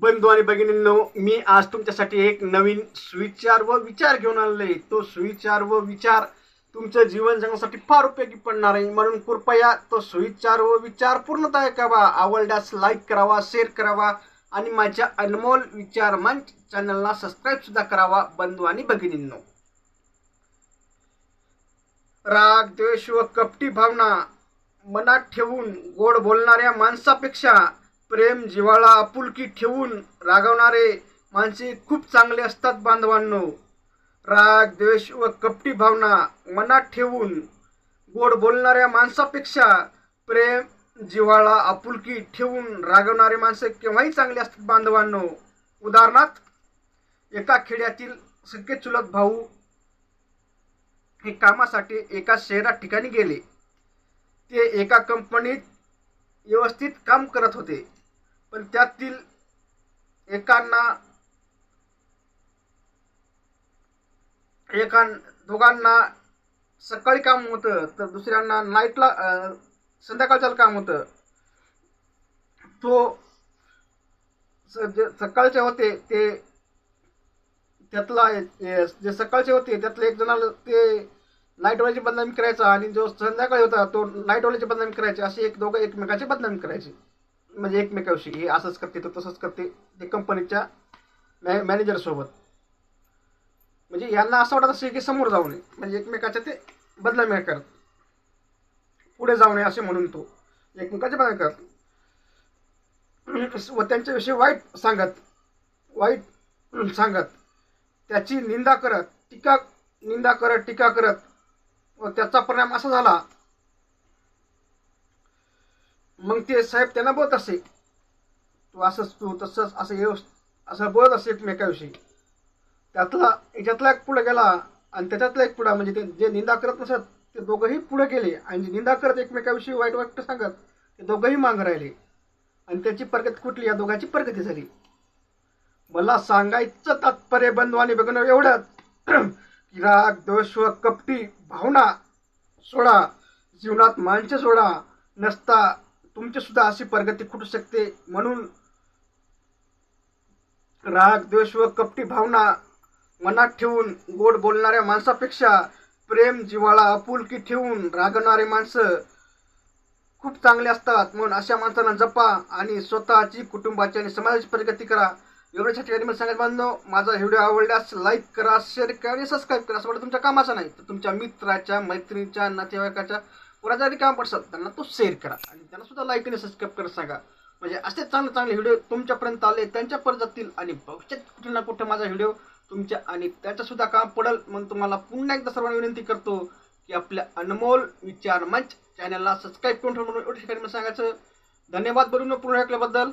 बंधू आणि भगिनींनो मी आज तुमच्यासाठी एक नवीन सुविचार व विचार घेऊन आलेलो तो सुविचार व विचार तुमचं जीवन जगण्यासाठी फार उपयोगी पडणार आहे. म्हणून कृपया तो सुविचार व विचार पूर्णतः ऐकावा. आवडल्यास लाईक करावा शेअर करावा आणि माझ्या अनमोल विचार मंच चॅनलला सबस्क्राईब सुद्धा करावा बंधू आणि भगिनींनो. राग द्वेष व कपटी भावना मनात ठेवून गोड बोलणाऱ्या माणसापेक्षा प्रेम जिव्हाळा आपुलकी ठेवून रागवणारे माणसे खूप चांगले असतात बांधवांनो. राग द्वेष व कपटी भावना मनात ठेवून गोड बोलणाऱ्या माणसापेक्षा प्रेम जिव्हाळा आपुलकी ठेवून रागवणारे माणसे केव्हाही चांगले असतात बांधवांनो. उदाहरणार्थ एका खेड्यातील सगळे चुलत भाऊ हे कामासाठी एका शहरात ठिकाणी गेले. ते एका कंपनीत व्यवस्थित काम करत होते. पण त्यातील एकांना एका दोघांना सकाळी काम होतं तर दुसऱ्यांना नाईटला संध्याकाळच्या काम होतं. तो जे सकाळचे होते ते त्यातला जे सकाळचे होते त्यातले एक जणाला ते नाईटवाल्याची बदनामी करायचा आणि जो संध्याकाळी होता तो नाईटवाल्याची बदनामी करायची असे एक दोघं एकमेकाची बदनामी करायची. म्हणजे एकमेकाविषयी. हे असंच करते तो तसंच करते. ते कंपनीच्या मॅ मॅनेजर सोबत. म्हणजे यांना असं वाटत असेल की समोर जाऊ नये. म्हणजे एकमेकाच्या ते बदनामी करत पुढे जाऊ नये असे म्हणून तो एकमेकाचे बदल करत व त्यांच्याविषयी वाईट सांगत वाईट सांगत त्याची निंदा करत टीका निंदा करत टीका करत व त्याचा परिणाम असा झाला मग ते साहेब त्यांना बोलत असे. तू असंच तू तसंच असं व्यवस्थ असं बोलत असे एकमेकाविषयी. त्यातला याच्यातला एक पुढे गेला आणि त्याच्यातला एक पुढा म्हणजे ते जे निंदा करत नसत ते दोघंही पुढे गेले. आणि जे निंदा करत एकमेकाविषयी वाईट वाईट सांगत ते दोघंही मांग राहिले. आणि त्याची प्रगती कुठली? या दोघांची प्रगती झाली. मला सांगायचं तात्पर्य बंधू आणि बघणं एवढंच. की राग दोष व कपटी भावना सोडा. जीवनात माणसे सोडा. नसता तुमची सुद्धा अशी प्रगती खुटू शकते म्हणून राग द्वेष व कपटी भावना मनात ठेवून गोड बोलणाऱ्या माणसापेक्षा प्रेम जिव्हाळा आपुलकी ठेवून रागवणारे माणसं खूप चांगले असतात. म्हणून अशा माणसांना जपा आणि स्वतःची कुटुंबाची आणि समाजाची प्रगती करा. एवढ्याच ठिकाणी मला सांगायचं बांधव माझा व्हिडिओ आवडल्यास लाईक करा शेअर करा आणि सबस्क्राईब करा. असं वाटतं तुमच्या कामाचं नाही तर तुमच्या मित्राच्या मैत्रिणीच्या नातेवाईकाच्या कोणाच्या जरी काम पडसाल त्यांना तो शेअर करा. आणि त्यांना सुद्धा लाईक आणि सबस्क्राईब करा सांगा. म्हणजे असे चांगले चांगले व्हिडिओ तुमच्यापर्यंत आले त्यांच्यापर्यंत जातील आणि भविष्यात कुठे ना कुठे माझा व्हिडिओ तुमच्या आणि त्याच्यासुद्धा काम पडेल म्हणून तुम्हाला पुन्हा एकदा सर्वांना विनंती करतो की आपल्या अनमोल विचार मंच चॅनलला सबस्क्राईब करून ठेवून म्हणून एवढ्या ठिकाणी सांगायचं. धन्यवाद. बरोबर पूर्ण ऐकल्याबद्दल.